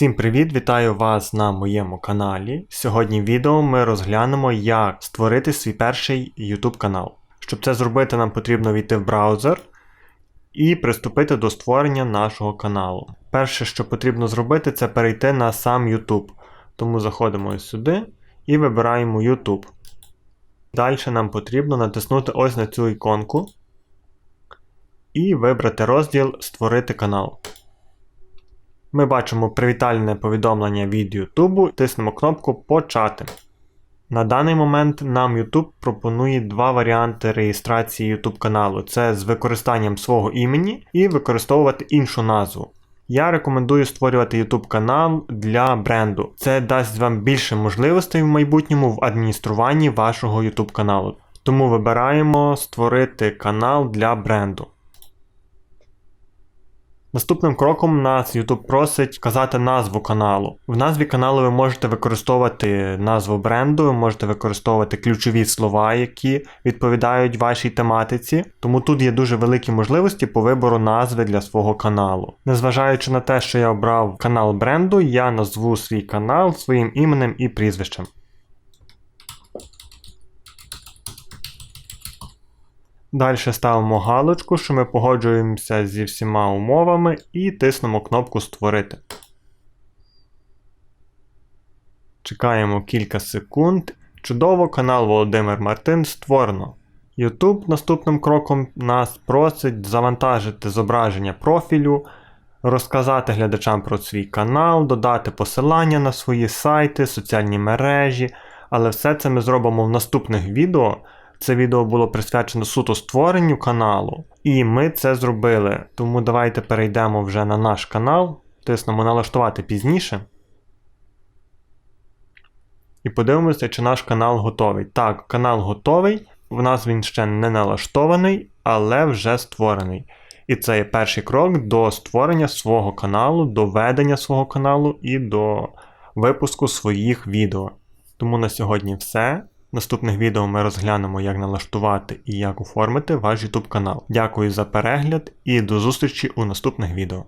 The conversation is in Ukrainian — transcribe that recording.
Всім привіт! Вітаю вас на моєму каналі. Сьогодні в відео ми розглянемо, як створити свій перший YouTube канал. Щоб це зробити, нам потрібно війти в браузер і приступити до створення нашого каналу. Перше, що потрібно зробити, це перейти на сам YouTube. Тому заходимо сюди і вибираємо YouTube. Далі нам потрібно натиснути ось на цю іконку і вибрати розділ Створити канал. Ми бачимо привітальне повідомлення від YouTube, тиснемо кнопку Почати. На даний момент нам YouTube пропонує два варіанти реєстрації YouTube каналу: це з використанням свого імені і використовувати іншу назву. Я рекомендую створювати YouTube канал для бренду. Це дасть вам більше можливостей в майбутньому в адмініструванні вашого YouTube каналу. Тому вибираємо створити канал для бренду. Наступним кроком нас YouTube просить вказати назву каналу. В назві каналу ви можете використовувати назву бренду, ви можете використовувати ключові слова, які відповідають вашій тематиці. Тому тут є дуже великі можливості по вибору назви для свого каналу. Незважаючи на те, що я обрав канал бренду, я назву свій канал своїм іменем і прізвищем. Далі ставимо галочку, що ми погоджуємося зі всіма умовами і тиснемо кнопку Створити. Чекаємо кілька секунд. Чудово, канал Володимир Мартин створено. YouTube наступним кроком нас просить завантажити зображення профілю, розказати глядачам про свій канал, додати посилання на свої сайти, соціальні мережі. Але все це ми зробимо в наступних відео. Це відео було присвячено суто створенню каналу, і ми це зробили. Тому давайте перейдемо вже на наш канал, тиснемо налаштувати пізніше. І подивимося, чи наш канал готовий. Так, канал готовий. В нас він ще не налаштований, але вже створений. І це є перший крок до створення свого каналу, до ведення свого каналу і до випуску своїх відео. Тому на сьогодні все. Наступних відео ми розглянемо, як налаштувати і як оформити ваш YouTube канал. Дякую за перегляд і до зустрічі у наступних відео.